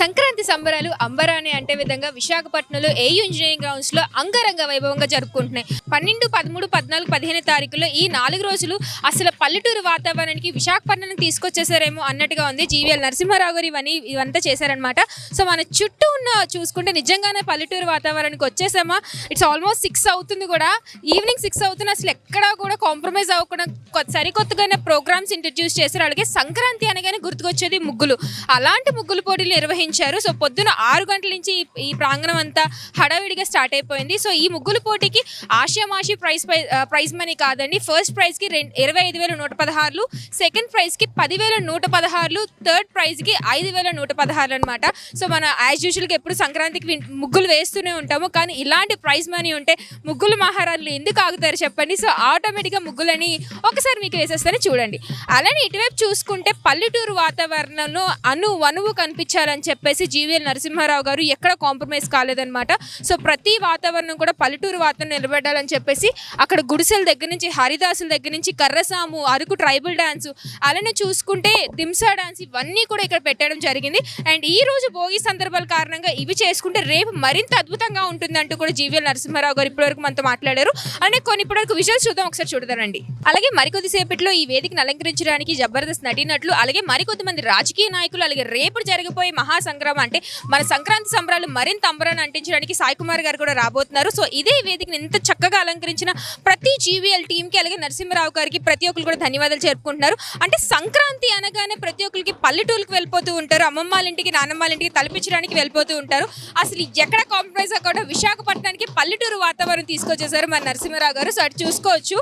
సంక్రాంతి సంబరాలు అంబరాని అంటే విధంగా విశాఖపట్నంలో ఏయూ ఇంజనీరింగ్ గ్రౌండ్స్లో అంగరంగ వైభవంగా జరుపుకుంటున్నాయి. పన్నెండు పదమూడు పద్నాలుగు పదిహేను తారీఖులో ఈ నాలుగు రోజులు అసలు పల్లెటూరు వాతావరణానికి విశాఖపట్నం తీసుకొచ్చేసారేమో అన్నట్టుగా ఉంది జీవీఎల్ నరసింహారావు గారు ఇవన్నీ ఇవంతా చేశారనమాట సో మన చుట్టూ ఉన్న చూసుకుంటే నిజంగానే పల్లెటూరు వాతావరణానికి వచ్చేసామా? ఇట్స్ ఆల్మోస్ట్ సిక్స్ అవుతుంది కూడా. ఈవినింగ్ సిక్స్ అవుతుంది. అసలు ఎక్కడా కూడా కాంప్రమైజ్ అవ్వకుండా కొత్త సరికొత్తగానే ప్రోగ్రామ్స్ ఇంట్రడ్యూస్ చేశారు అలాగే సంక్రాంతి అనగానే గుర్తుకొచ్చేది ముగ్గులు. అలాంటి ముగ్గులు పోటీలు నిర్వహించారు సో పొద్దున ఆరు గంటల నుంచి ఈ- ప్రాంగణం అంతా హడావిడిగా స్టార్ట్ అయిపోయింది. సో ఈ ముగ్గులు పోటీకి ఆషామాషి ప్రైజ్ ప్రైజ్ మనీ కాదండి. ఫస్ట్ ప్రైజ్కి రెండు ఇరవై ఐదు వేల నూట పదహారులు సెకండ్ ప్రైజ్కి పదివేల నూట పదహారులు థర్డ్ ప్రైజ్కి ఐదు వేల నూట పదహారులు అనమాట సో మన యాజ్ యూజువల్గా ఎప్పుడు సంక్రాంతికి ముగ్గులు వేస్తూనే ఉంటాము. కానీ ఇలాంటి ప్రైజ్ మనీ ఉంటే ముగ్గులు మహారాజులు ఎందుకు ఆగుతారు చెప్పండి. సో ఆటోమేటిక్గా ముగ్గులని ఒకసారి మీకు వేసేస్తానే చూడండి. అలానే ఇటువైపు చూసుకుంటే పల్లెటూరు వాతావరణంలో అను వనువు కనిపించాలని చెప్పి చెప్పేసి జీవీఎల్ నరసింహారావు గారు ఎక్కడ కాంప్రమైజ్ కాలేదన్నమాట. సో ప్రతి వాతావరణం కూడా పల్లెటూరు వాతావరణం నిలబెట్టాలని చెప్పేసి అక్కడ గుడిసెల దగ్గర నుంచి హరిదాసుల దగ్గర నుంచి కర్రసాము అరకు ట్రైబల్ డాన్స్ అలానే చూసుకుంటే దింసా డాన్స్ ఇవన్నీ కూడా ఇక్కడ పెట్టడం జరిగింది. అండ్ ఈ రోజు భోగి సందర్భాల కారణంగా ఇవి చేసుకుంటే రేపు మరింత అద్భుతంగా ఉంటుంది అంటూ కూడా జీవీఎల్ నరసింహారావు గారు ఇప్పటివరకు మనతో మాట్లాడారు. అనే కొన్ని ఇప్పటివరకు విజువల్స్ చూద్దాం ఒకసారి చూడదానండి అలాగే మరికొద్ది సేపట్లో ఈ వేదికను అలంకరించడానికి జబర్దస్త్ నటినట్లు అలాగే మరికొద్ది మంది రాజకీయ నాయకులు అలాగే రేపు జరగబోయే మహాసంగ్రామం అంటే మన సంక్రాంతి సంబరాలు మరింత అంబరాన్ని అంటించడానికి సాయి కుమార్ గారు కూడా రాబోతున్నారు. సో ఇదే వేదికను ఎంత చక్కగా అలంకరించిన ప్రతి జీవీఎల్ టీంకి అలాగే నరసింహరావు గారికి ప్రతి ఒక్కరు కూడా ధన్యవాదాలు చెప్పుకుంటున్నారు. అంటే సంక్రాంతి అనగానే ప్రతి ఒక్కరికి పల్లెటూరుకి వెళ్ళిపోతూ ఉంటారు. అమ్మమ్మ వాళ్ళ ఇంటికి నాన్నమ్మ వాళ్ళ ఇంటికి తలపించడానికి వెళ్ళిపోతూ ఉంటారు. అసలు ఎక్కడ కాంప్రమైజ్ అవ్వకుండా విశాఖపట్నానికి పల్లెటూరు వాతావరణం తీసుకొచ్చేసారు మన నరసింహరావు గారు. సో అటు చూసుకోవచ్చు.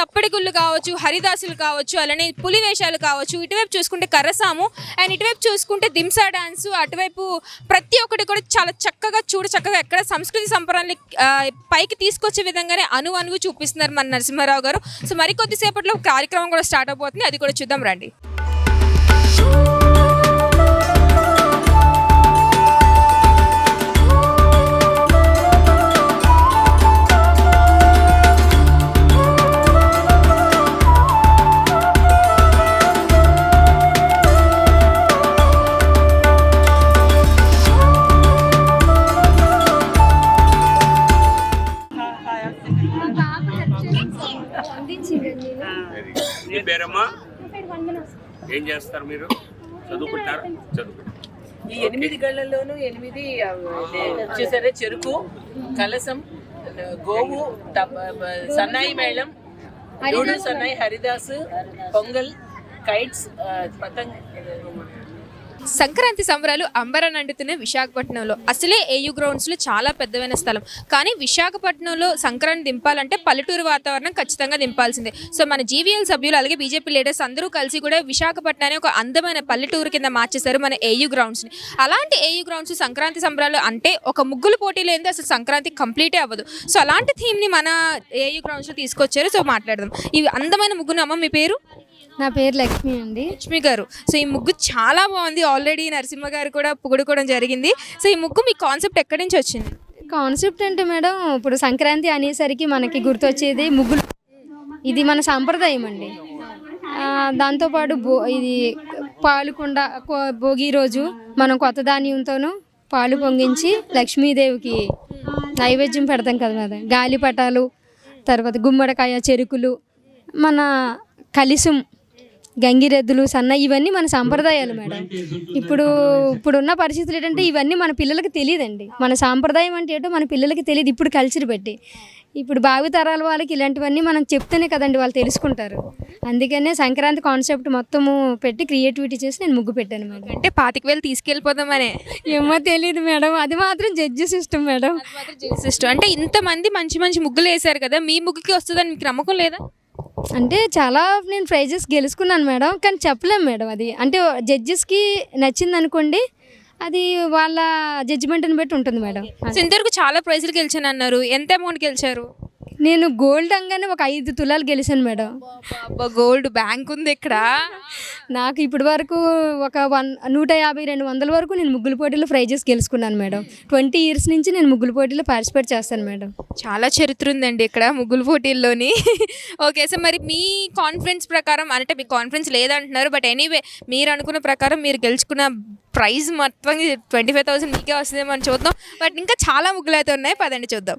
తప్పడి గుళ్ళు కావచ్చు హరిదాసులు కావచ్చు అలానే పులి వేషాలు కావచ్చు. ఇటువైపు చూసుకుంటే కర్రసాము అండ్ ఇటువైపు చూసుకుంటే దింసా డాన్స్ అటువైపు ప్రతి ఒక్కటి కూడా చాలా చక్కగా చూడ చక్కగా ఎక్కడ సంస్కృతి సంపరాన్ని పైకి తీసుకొచ్చే విధంగానే అను అనువు చూపిస్తున్నారు మన నరసింహారావు గారు. సో మరి కొద్దిసేపట్లో కార్యక్రమం కూడా స్టార్ట్ అవబోతుంది. అది కూడా చూద్దాం రండి. చేస్తారు మీరు? చదువుకుంటారు? చదువుకుంటారు? ఈ ఎనిమిది గళ్ళల్లోనూ ఎనిమిది ఆ, ఇదే చూసారా చెరుకు కలసం గోవు తప్ప- సన్నాయి మేళం లూడు సన్నాయి హరిదాసు. పొంగల్ కైట్స్ ఆ, పతంగ్ సంక్రాంతి సంబరాలు అంబరాన్ని అండుతున్న విశాఖపట్నంలో. అసలే ఏయూ గ్రౌండ్స్లో చాలా పెద్దవైన స్థలం. కానీ విశాఖపట్నంలో సంక్రాంతి దింపాలంటే పల్లెటూరు వాతావరణం ఖచ్చితంగా దింపాల్సిందే. సో మన జీవీఎల్ సభ్యులు అలాగే బీజేపీ లీడర్స్ అందరూ కలిసి కూడా విశాఖపట్నాన్ని ఒక అందమైన పల్లెటూరు కింద మార్చేశారు మన ఏయూ గ్రౌండ్స్ని అలాంటి ఏయూ గ్రౌండ్స్ సంక్రాంతి సంబరాలు అంటే ఒక ముగ్గులు పోటీ లేనిదే అసలు సంక్రాంతి కంప్లీటే అవ్వదు. సో అలాంటి థీమ్ని మన ఏయూ గ్రౌండ్స్లో తీసుకొచ్చారు. సో మాట్లాడదాం. ఇవి అందమైన ముగ్గును అమ్మ మీ పేరు? నా పేరు లక్ష్మి అండి. లక్ష్మి గారు. సో ఈ ముగ్గు చాలా బాగుంది. ఆల్రెడీ నరసింహ గారు కూడా పొగుడుకోవడం జరిగింది. సో ఈ ముగ్గు మీ కాన్సెప్ట్ ఎక్కడి నుంచి వచ్చింది? కాన్సెప్ట్ అంటే మేడం ఇప్పుడు సంక్రాంతి అనేసరికి మనకి గుర్తొచ్చేది ముగ్గులు. ఇది మన సాంప్రదాయం అండి. దాంతోపాటు బో ఇది పాలుకుండ భోగి రోజు మనం కొత్త ధాన్యంతోనూ పాలు పొంగించి లక్ష్మీదేవికి నైవేద్యం పెడతాం కదా మేడం. గాలిపటాలు తర్వాత గుమ్మడికాయ చెరుకులు మన కలిసం గంగిరెద్దులు సన్న ఇవన్నీ మన సాంప్రదాయాలు మేడం. ఇప్పుడు ఇప్పుడున్న పరిస్థితులు ఏంటంటే ఇవన్నీ మన పిల్లలకి తెలియదండి. మన సాంప్రదాయం అంటే ఏంటో మన పిల్లలకి తెలియదు. ఇప్పుడు కల్చర్ పెట్టి. ఇప్పుడు భావి తరాల వాళ్ళకి ఇలాంటివన్నీ మనం చెప్తేనే కదండి వాళ్ళు తెలుసుకుంటారు. అందుకనే సంక్రాంతి కాన్సెప్ట్ మొత్తము పెట్టి క్రియేటివిటీ చేసి నేను ముగ్గు పెట్టాను మేడం. అంటే పాతిక వేలు తీసుకెళ్ళిపోదామనే. ఏమో తెలియదు మేడం. అది మాత్రం జడ్జెస్ ఇష్టం మేడం. సిస్టర్ అంటే ఇంతమంది మంచి మంచి ముగ్గులు వేశారు కదా మీ ముగ్గుకి వస్తుందని మీకు నమ్మకం లేదా? అంటే చాలా నేను ప్రైజెస్ గెలుచుకున్నాను మేడం కానీ చెప్పలేము మేడం అది. అంటే జడ్జెస్కి నచ్చింది అనుకోండి అది వాళ్ళ జడ్జిమెంట్ని బట్టి ఉంటుంది మేడం. సో ఇంతవరకు చాలా ప్రైజులు గెలిచాను అన్నారు ఎంత అమౌంట్ గెలిచారు? నేను గోల్డ్ అంగానే ఒక ఐదు తులాలు గెలిచాను మేడం. గోల్డ్ బ్యాంక్ ఉంది ఇక్కడ. నాకు ఇప్పటి వరకు ఒక వన్ నూట యాభై రెండు వందల వరకు నేను ముగ్గుల పోటీలో ప్రైజెస్ గెలుచుకున్నాను మేడం. ట్వంటీ ఇయర్స్ నుంచి నేను ముగ్గుల పోటీలో పార్టిసిపేట్ చేస్తాను మేడం. చాలా చరిత్ర ఉందండి ఇక్కడ ముగ్గులు పోటీల్లోని. ఓకే సో మరి మీ కాన్ఫిడెన్స్ ప్రకారం అంటే మీ కాన్ఫిడెన్స్ లేదంటున్నారు బట్ ఎనీవే మీరు అనుకున్న ప్రకారం మీరు గెలుచుకున్న ప్రైజ్ మొత్తం ట్వంటీ ఫైవ్ థౌసండ్ మీకే వస్తుందేమో అని చూద్దాం. బట్ ఇంకా చాలా ముగ్గులు అయితే ఉన్నాయి. పదండి చూద్దాం.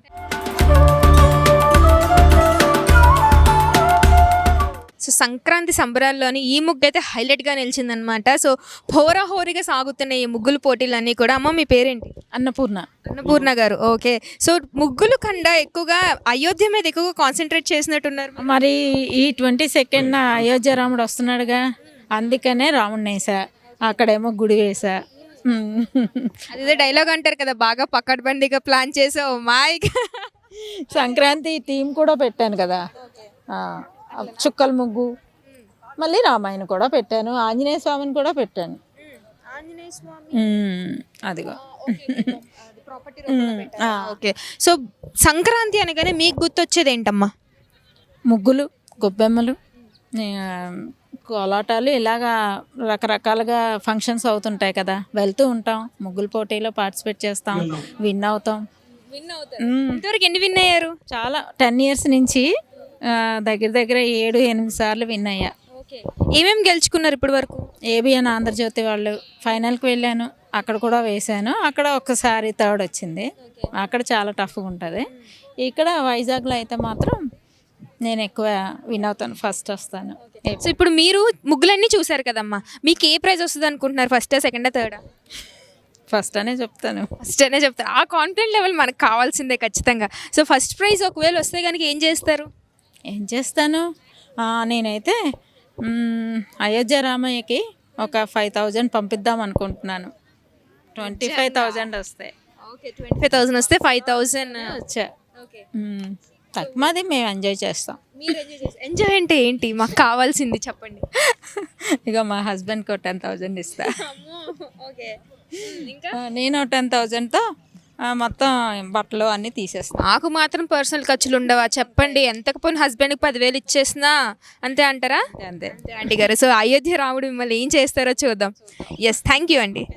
సో సంక్రాంతి సంబరాల్లోని ఈ ముగ్గు అయితే హైలైట్గా నిలిచిందనమాట సో హోరాహోరీగా సాగుతున్న ఈ ముగ్గులు పోటీలన్నీ కూడా అమ్మ మీ పేరేంటి? అన్నపూర్ణ. అన్నపూర్ణ గారు ఓకే. సో ముగ్గులు కన్నా ఎక్కువగా అయోధ్య మీద ఎక్కువగా కాన్సన్ట్రేట్ చేసినట్టున్నారు మరి? ఈ ట్వంటీ సెకండ్ అయోధ్య రాముడు వస్తున్నాడుగా. అందుకనే రాముడిని వేసా. అక్కడేమో గుడి వేసా. అదే డైలాగ్ అంటారు కదా బాగా పక్కడబండిగా ప్లాన్ చేసావు మాయ్ సంక్రాంతి థీమ్ కూడా పెట్టాను కదా. చుక్కల ముగ్గు. మళ్ళీ రామాయణ కూడా పెట్టాను. ఆంజనేయ స్వామిని కూడా పెట్టాను. అదిగో. ఓకే సో సంక్రాంతి అనగానే మీకు గుర్తొచ్చేది ఏంటమ్మా ముగ్గులు గొబ్బెమ్మలు కోలాటాలు ఇలాగా రకరకాలుగా ఫంక్షన్స్ అవుతుంటాయి కదా. వెళ్తూ ఉంటాం. ముగ్గుల పోటీలో పార్టిసిపేట్ చేస్తాం. విన్ అవుతాం. విన్ అవుతారు. మ్మ్. ఇంతవరకు ఎన్ని విన్ అయ్యారు? చాలా. టెన్ ఇయర్స్ నుంచి దగ్గర దగ్గర ఏడు ఎనిమిది సార్లు విన్ అయ్యా. ఓకే. ఏమేమి గెలుచుకున్నారు ఇప్పటి వరకు? ఏబిఎన్ ఆంధ్రజ్యోతి వాళ్ళు ఫైనల్కి వెళ్ళాను అక్కడ కూడా వేశాను. అక్కడ ఒక్కసారి థర్డ్ వచ్చింది. అక్కడ చాలా టఫ్గా ఉంటుంది. ఇక్కడ వైజాగ్లో అయితే మాత్రం నేను ఎక్కువ విన్ అవుతాను ఫస్ట్ వస్తాను. సో ఇప్పుడు మీరు ముగ్గులన్నీ చూసారు కదమ్మా. మీకు ఏ ప్రైజ్ వస్తుంది అనుకుంటున్నారు ఫస్ట్ సెకండ్ థర్డ్? ఫస్ట్ అనే చెప్తాను. ఫస్ట్ అనే చెప్తారు ఆ కాన్ఫిడెంట్ లెవెల్ మనకు కావాల్సిందే ఖచ్చితంగా. సో ఫస్ట్ ప్రైజ్ ఒకవేళ వస్తే కనుక ఏం చేస్తారు? ఏం చేస్తాను? నేనైతే అయోధ్య రామయ్యకి ఒక ఫైవ్ థౌజండ్ పంపిద్దాం అనుకుంటున్నాను. ట్వంటీ ఫైవ్ థౌజండ్ వస్తాయి ఓకే ట్వంటీ ఫైవ్ థౌసండ్ వస్తే ఫైవ్ థౌసండ్ వచ్చా. తక్కువది మేము ఎంజాయ్ చేస్తాం. ఎంజాయ్ అంటే ఏంటి? మాకు కావాల్సింది చెప్పండి. ఇక మా హస్బెండ్కి ఒక టెన్ థౌజండ్ ఇస్తా. ఓకే. నేను టెన్ థౌజండ్తో మొత్తం బట్టలు అన్నీ తీసేస్తాను నాకు మాత్రం పర్సనల్ ఖర్చులు ఉండవా? చెప్పండి. ఎంతకు పోయిన హస్బెండ్కి పదివేలు ఇచ్చేసినా అంతే అంటారా? అంతే అంతే. ఆంటీ గారు. సో అయోధ్య రాముడు మిమ్మల్ని ఏం చేస్తారో చూద్దాం. ఎస్ థ్యాంక్ యూ అండి.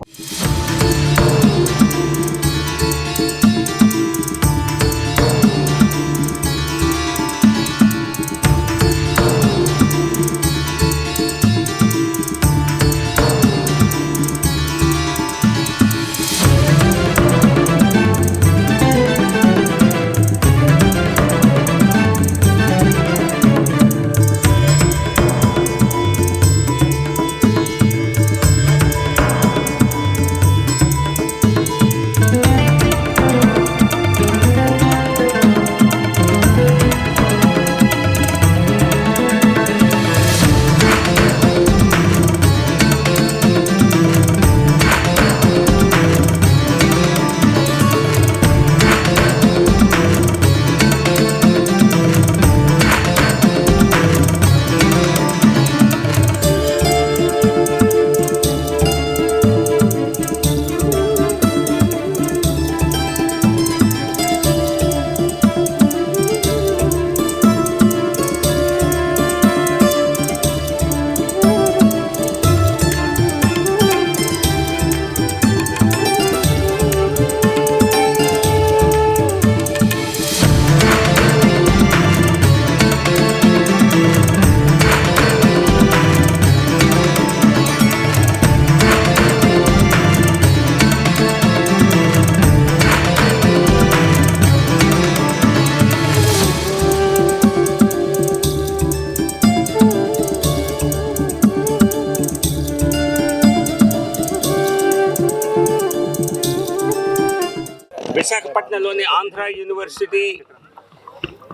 ఆంధ్ర యూనివర్సిటీ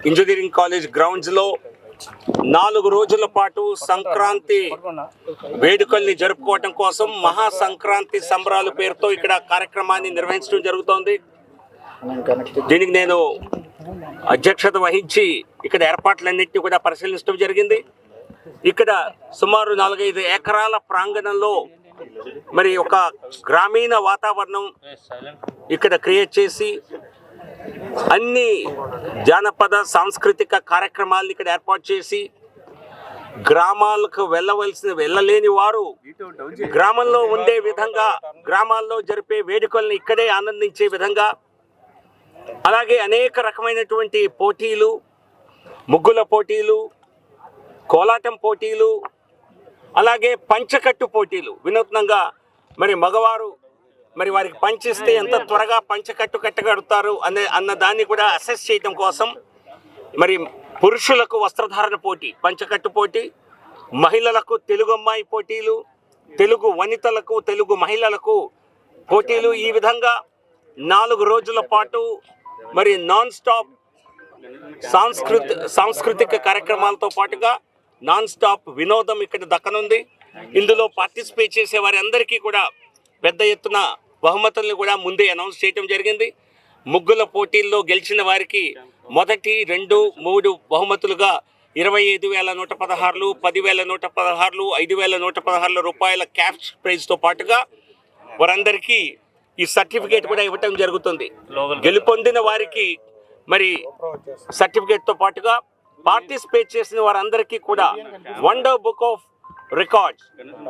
ఇంజనీరింగ్ కాలేజ్ గ్రౌండ్స్లో నాలుగు రోజుల పాటు సంక్రాంతి వేడుకల్ని జరుపుకోవటం కోసం మహా సంక్రాంతి సంబరాలు పేరుతో ఇక్కడ కార్యక్రమాన్ని నిర్వహించడం జరుగుతోంది. దీనికి నేను అధ్యక్షత వహించి ఇక్కడ ఏర్పాట్లన్నింటినీ కూడా పరిశీలించడం జరిగింది. ఇక్కడ సుమారు నాలుగైదు ఎకరాల ప్రాంగణంలో మరి ఒక గ్రామీణ వాతావరణం ఇక్కడ క్రియేట్ చేసి అన్ని జానపద సాంస్కృతిక కార్యక్రమాలను ఇక్కడ ఏర్పాటు చేసి గ్రామాలకు వెళ్ళవలసిన వెళ్ళలేని వారు గ్రామంలో ఉండే విధంగా గ్రామాల్లో జరిపే వేడుకల్ని ఇక్కడే ఆనందించే విధంగా అలాగే అనేక రకమైనటువంటి పోటీలు ముగ్గుల పోటీలు కోలాటం పోటీలు అలాగే పంచకట్టు పోటీలు. వినూత్నంగా మరి మగవారు మరి వారికి పంచిస్తే ఎంత త్వరగా పంచకట్టు కట్టగడుతారు అనే అన్న దాన్ని కూడా అసెస్ చేయడం కోసం మరి పురుషులకు వస్త్రధారణ పోటీ పంచకట్టు పోటీ మహిళలకు తెలుగు అమ్మాయి పోటీలు తెలుగు వనితలకు తెలుగు మహిళలకు పోటీలు. ఈ విధంగా నాలుగు రోజుల పాటు మరి నాన్ స్టాప్ సాంస్కృతి సాంస్కృతిక కార్యక్రమాలతో పాటుగా నాన్ స్టాప్ వినోదం ఇక్కడ దక్కనుంది. ఇందులో పార్టిసిపేట్ చేసే వారి అందరికీ కూడా పెద్ద ఎత్తున బహుమతుల్ని కూడా ముందే అనౌన్స్ చేయడం జరిగింది. ముగ్గుల పోటీల్లో గెలిచిన వారికి మొదటి రెండు మూడు బహుమతులుగా ఇరవై ఐదు వేల నూట పదహారులు పదివేల నూట పదహారులు ఐదు వేల నూట పదహారుల రూపాయల క్యాష్ ప్రైజ్తో పాటుగా వారందరికీ ఈ సర్టిఫికేట్ కూడా ఇవ్వటం జరుగుతుంది. గెలుపొందిన వారికి మరి సర్టిఫికేట్తో పాటుగా పార్టిసిపేట్ చేసిన వారందరికీ కూడా వండర్ బుక్ ఆఫ్ రికార్డ్స్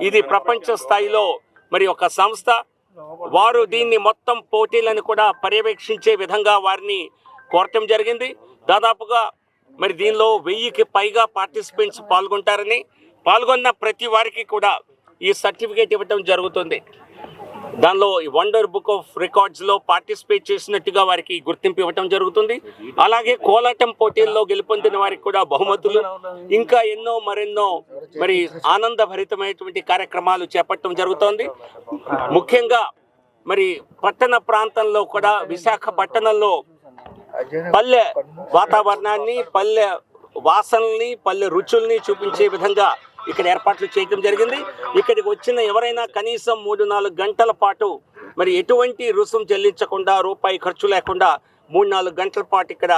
ఇది ప్రపంచ స్థాయిలో మరి ఒక సంస్థ వారు దీన్ని మొత్తం పోటీలను కూడా పర్యవేక్షించే విధంగా వారిని కోరటం జరిగింది. దాదాపుగా మరి దీనిలో వెయ్యికి పైగా పార్టిసిపెంట్స్ పాల్గొంటారని పాల్గొన్న ప్రతి వారికి కూడా ఈ సర్టిఫికేట్ ఇవ్వటం జరుగుతుంది. దానిలో వండర్ బుక్ ఆఫ్ రికార్డ్స్లో పార్టిసిపేట్ చేసినట్టుగా వారికి గుర్తింపు ఇవ్వటం జరుగుతుంది. అలాగే కోలాటం పోటీల్లో గెలుపొందిన వారికి కూడా బహుమతులు ఇంకా ఎన్నో మరెన్నో మరి ఆనందభరితమైనటువంటి కార్యక్రమాలు చేపట్టడం జరుగుతోంది. ముఖ్యంగా మరి పట్టణ ప్రాంతంలో కూడా విశాఖపట్టణంలో పల్లె వాతావరణాన్ని పల్లె వాసనల్ని పల్లె రుచుల్ని చూపించే విధంగా ఇక్కడ ఏర్పాట్లు చేయడం జరిగింది. ఇక్కడికి వచ్చిన ఎవరైనా కనీసం మూడు నాలుగు గంటల పాటు మరి ఎటువంటి రుసుం చెల్లించకుండా రూపాయి ఖర్చు లేకుండా మూడు నాలుగు గంటల పాటు ఇక్కడ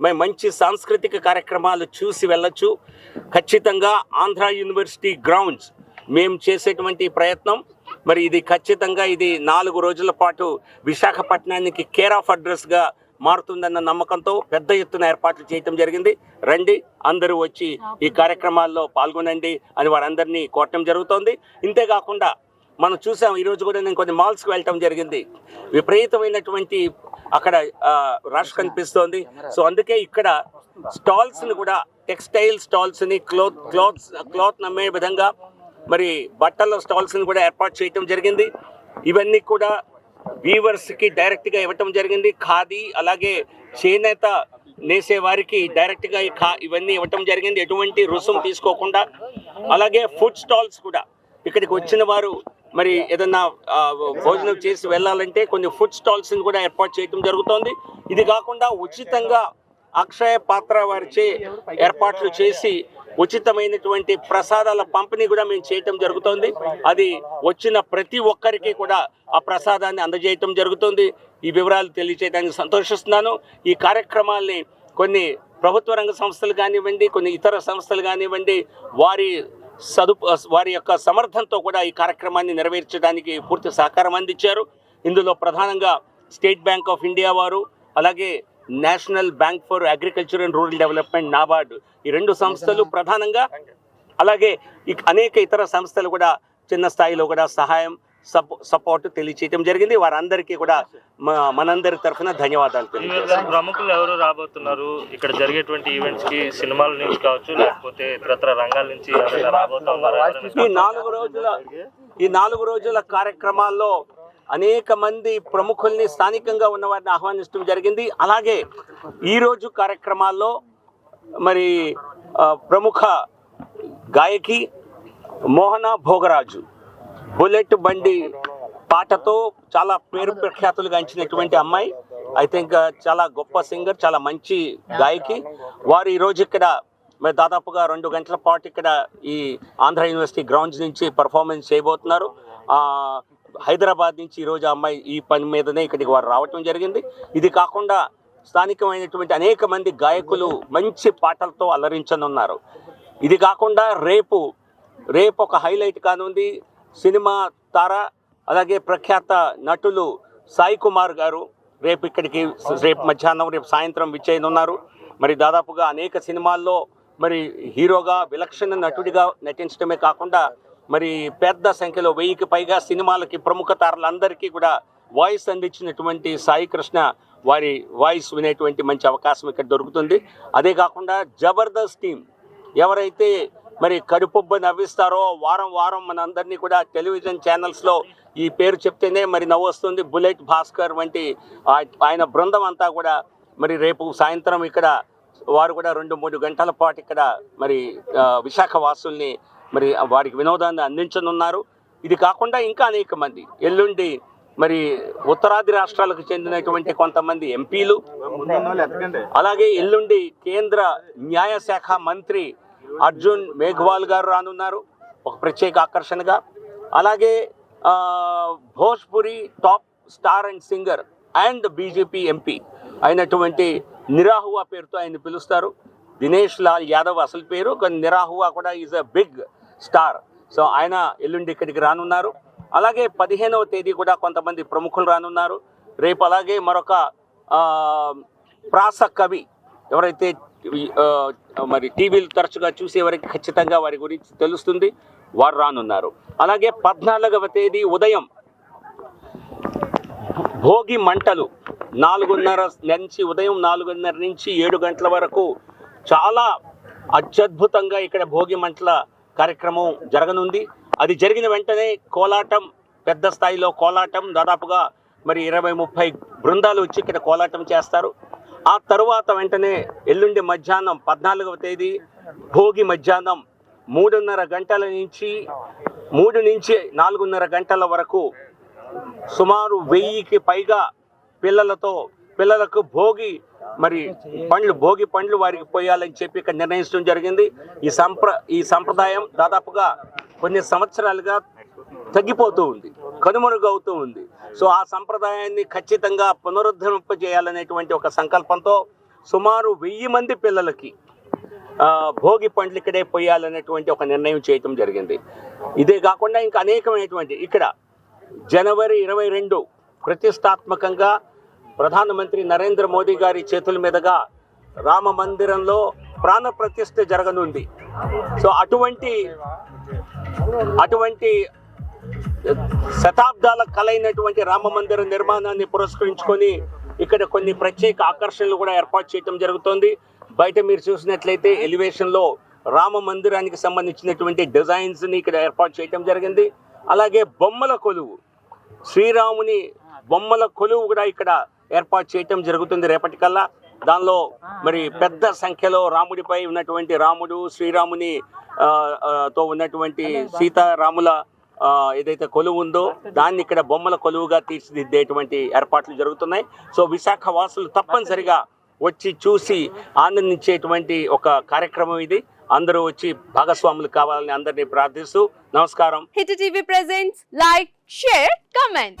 మరి మంచి సాంస్కృతిక కార్యక్రమాలు చూసి వెళ్ళొచ్చు. ఖచ్చితంగా ఆంధ్ర యూనివర్సిటీ గ్రౌండ్స్ మేము చేసేటువంటి ప్రయత్నం. మరి ఇది ఖచ్చితంగా ఇది నాలుగు రోజుల పాటు విశాఖపట్నానికి కేర్ ఆఫ్ అడ్రస్గా మారుతుందన్న నమ్మకంతో పెద్ద ఎత్తున ఏర్పాట్లు చేయటం జరిగింది. రండి అందరూ వచ్చి ఈ కార్యక్రమాల్లో పాల్గొనండి అని వారందరినీ కోరటం జరుగుతోంది. ఇంతేకాకుండా మనం చూసాం ఈరోజు కూడా నేను కొన్ని మాల్స్కి వెళ్ళటం జరిగింది. విపరీతమైనటువంటి అక్కడ రష్ కనిపిస్తోంది. సో అందుకే ఇక్కడ స్టాల్స్ని కూడా టెక్స్టైల్ స్టాల్స్ని క్లోత్ క్లాత్స్ క్లాత్ నమ్మే విధంగా మరి బట్టల స్టాల్స్ని కూడా ఏర్పాటు చేయటం జరిగింది. ఇవన్నీ కూడా వీవర్స్కి డైరెక్ట్గా ఇవ్వటం జరిగింది. ఖాదీ అలాగే చేనేత నేసే వారికి డైరెక్ట్గా ఇవన్నీ ఇవ్వటం జరిగింది. ఎటువంటి రుసుము తీసుకోకుండా అలాగే ఫుడ్ స్టాల్స్ కూడా ఇక్కడికి వచ్చిన వారు మరి ఏదన్నా భోజనం చేసి వెళ్ళాలంటే కొన్ని ఫుడ్ స్టాల్స్ని కూడా ఏర్పాటు చేయటం జరుగుతోంది. ఇది కాకుండా ఉచితంగా అక్షయ పాత్ర వారిచే ఏర్పాట్లు చేసి ఉచితమైనటువంటి ప్రసాదాల పంపిణీ కూడా మేము చేయటం జరుగుతోంది. అది వచ్చిన ప్రతి ఒక్కరికి కూడా ఆ ప్రసాదాన్ని అందజేయటం జరుగుతుంది. ఈ వివరాలు తెలియజేయడానికి సంతోషిస్తున్నాను. ఈ కార్యక్రమాల్ని కొన్ని ప్రభుత్వ రంగ సంస్థలు కానివ్వండి కొన్ని ఇతర సంస్థలు కానివ్వండి వారి సదుప వారి యొక్క సమర్థంతో కూడా ఈ కార్యక్రమాన్ని నెరవేర్చడానికి పూర్తి సహకారం అందించారు. ఇందులో ప్రధానంగా స్టేట్ బ్యాంక్ ఆఫ్ ఇండియా వారు అలాగే national bank for agriculture and rural development NABARD. ఈ రెండు సంస్థలు ప్రధానంగా అలాగే అనేక ఇతర సంస్థలు కూడా చిన్న స్థాయిలో కూడా సహాయం సపో సపోర్ట్ తెలియచేయడం జరిగింది. వారందరికీ కూడా మనందరి తరఫున ధన్యవాదాలు ప్రముఖులు ఎవరు రాబోతున్నారు? ఇక్కడ జరిగేటువంటి ఈవెంట్స్కి సినిమాల నుంచి కావచ్చు లేకపోతే ఇతరత్ర రంగాల నుంచి రాబోతున్నారా? ఈ నాలుగు రోజుల ఈ నాలుగు రోజుల కార్యక్రమాల్లో అనేక మంది ప్రముఖుల్ని స్థానికంగా ఉన్న వారిని ఆహ్వానించడం జరిగింది. అలాగే ఈరోజు కార్యక్రమాల్లో మరి ప్రముఖ గాయకి మోహన భోగరాజు బుల్లెట్ బండి పాటతో చాలా పేరు ప్రఖ్యాతులు గంచినటువంటి అమ్మాయి. ఐ థింక్ చాలా గొప్ప సింగర్ చాలా మంచి గాయకి. వారు ఈరోజు ఇక్కడ మరి దాదాపుగా రెండు గంటల పాటు ఇక్కడ ఈ ఆంధ్ర యూనివర్సిటీ గ్రౌండ్స్ నుంచి పర్ఫార్మెన్స్ చేయబోతున్నారు. హైదరాబాద్ నుంచి ఈరోజు ఆ అమ్మాయి ఈ పని మీదనే ఇక్కడికి వారు రావటం జరిగింది. ఇది కాకుండా స్థానికమైనటువంటి అనేక మంది గాయకులు మంచి పాటలతో అలరించనున్నారు. ఇది కాకుండా రేపు రేపు ఒక హైలైట్ కానుంది. సినిమా తార అలాగే ప్రఖ్యాత నటులు సాయి కుమార్ గారు రేపు ఇక్కడికి రేపు మధ్యాహ్నం రేపు సాయంత్రం విచ్చేయనున్నారు. మరి దాదాపుగా అనేక సినిమాల్లో మరి హీరోగా విలక్షణ నటుడిగా నటించడమే కాకుండా మరి పెద్ద సంఖ్యలో వెయ్యికి పైగా సినిమాలకి ప్రముఖ తారలందరికీ కూడా వాయిస్ అందించినటువంటి సాయి కృష్ణ వారి వాయిస్ వినేటువంటి మంచి అవకాశం ఇక్కడ దొరుకుతుంది. అదే కాకుండా జబర్దస్త్ టీం ఎవరైతే మరి కడుపుబ్బ నవ్విస్తారో వారం వారం మన అందరినీ కూడా టెలివిజన్ ఛానల్స్లో ఈ పేరు చెప్తేనే మరి నవ్వొస్తుంది. బుల్లెట్ భాస్కర్ వంటి ఆయన బృందం అంతా కూడా మరి రేపు సాయంత్రం ఇక్కడ వారు కూడా రెండు మూడు గంటల పాటు ఇక్కడ మరి విశాఖ వాసుల్ని మరి వారికి వినోదాన్ని అందించనున్నారు. ఇది కాకుండా ఇంకా అనేక మంది ఎల్లుండి మరి ఉత్తరాది రాష్ట్రాలకు చెందినటువంటి కొంతమంది ఎంపీలు అలాగే ఎల్లుండి కేంద్ర న్యాయశాఖ మంత్రి అర్జున్ మేఘ్వాల్ గారు రానున్నారు ఒక ప్రత్యేక ఆకర్షణగా. అలాగే Bhojpuri top star and singer and BJP MP అయినటువంటి నిరాహువా పేరుతో ఆయన పిలుస్తారు. దినేష్ లాల్ యాదవ్ అసలు పేరు కానీ నిరాహువా కూడా is a big star. So ఆయన ఎల్లుండి ఇక్కడికి రానున్నారు. అలాగే పదిహేనవ తేదీ కూడా కొంతమంది ప్రముఖులు రానున్నారు. రేపు అలాగే మరొక ప్రాస కవి ఎవరైతే మరి టీవీలు తరచుగా చూసేవారికి ఖచ్చితంగా వారి గురించి తెలుస్తుంది. వారు రానున్నారు. అలాగే పద్నాలుగవ తేదీ ఉదయం భోగి మంటలు నాలుగున్నర నుంచి ఉదయం నాలుగున్నర నుంచి ఏడు గంటల వరకు చాలా అత్యద్భుతంగా ఇక్కడ భోగి మంటల కార్యక్రమం జరగనుంది. అది జరిగిన వెంటనే కోలాటం పెద్ద స్థాయిలో కోలాటం దాదాపుగా మరి ఇరవై ముప్పై బృందాలు వచ్చి ఇక్కడ కోలాటం చేస్తారు. ఆ తరువాత వెంటనే ఎల్లుండి మధ్యాహ్నం పద్నాలుగవ తేదీ భోగి మధ్యాహ్నం మూడున్నర గంటల నుంచి మూడు నుంచి నాలుగున్నర గంటల వరకు సుమారు వెయ్యికి పైగా పిల్లలతో పిల్లలకు భోగి మరి పండ్లు భోగి పండ్లు వారికి పోయాలని చెప్పి ఇక్కడ నిర్ణయించడం జరిగింది. ఈ సంప్ర ఈ సంప్రదాయం దాదాపుగా కొన్ని సంవత్సరాలుగా తగ్గిపోతూ ఉంది కనుమరుగవుతూ ఉంది. సో ఆ సంప్రదాయాన్ని ఖచ్చితంగా పునరుద్ధరింపజేయాలనేటువంటి ఒక సంకల్పంతో సుమారు వెయ్యి మంది పిల్లలకి భోగి పండ్లు ఇక్కడే పోయాలనేటువంటి ఒక నిర్ణయం చేయటం జరిగింది. ఇదే కాకుండా ఇంకా అనేకమైనటువంటి ఇక్కడ జనవరి ఇరవై రెండు ప్రతిష్టాత్మకంగా ప్రధానమంత్రి నరేంద్ర మోదీ గారి చేతుల మీదుగా రామ మందిరంలో ప్రాణ ప్రతిష్ఠ జరగనుంది. సో అటువంటి అటువంటి శతాబ్దాల కలైనటువంటి రామ మందిర నిర్మాణాన్ని పురస్కరించుకొని ఇక్కడ కొన్ని ప్రత్యేక ఆకర్షణలు కూడా ఏర్పాటు చేయడం జరుగుతోంది. బయట మీరు చూసినట్లయితే ఎలివేషన్లో రామ మందిరానికి సంబంధించినటువంటి డిజైన్స్ని ఇక్కడ ఏర్పాటు చేయడం జరిగింది. అలాగే బొమ్మల కొలువు శ్రీరాముని బొమ్మల కొలువు కూడా ఇక్కడ ఏర్పాటు చేయటం జరుగుతుంది రేపటికల్లా. దానిలో మరి పెద్ద సంఖ్యలో రాముడిపై ఉన్నటువంటి రాముడు శ్రీరాముని తో ఉన్నటువంటి సీతారాముల ఏదైతే కొలువు ఉందో దాన్ని ఇక్కడ బొమ్మల కొలువుగా తీర్చిదిద్దేటువంటి ఏర్పాట్లు జరుగుతున్నాయి. సో విశాఖ వాసులు తప్పనిసరిగా వచ్చి చూసి ఆనందించేటువంటి ఒక కార్యక్రమం ఇది. అందరూ వచ్చి భాగస్వాములు కావాలని అందరినీ ప్రార్థిస్తూ నమస్కారం. Hit TV presents like share comment.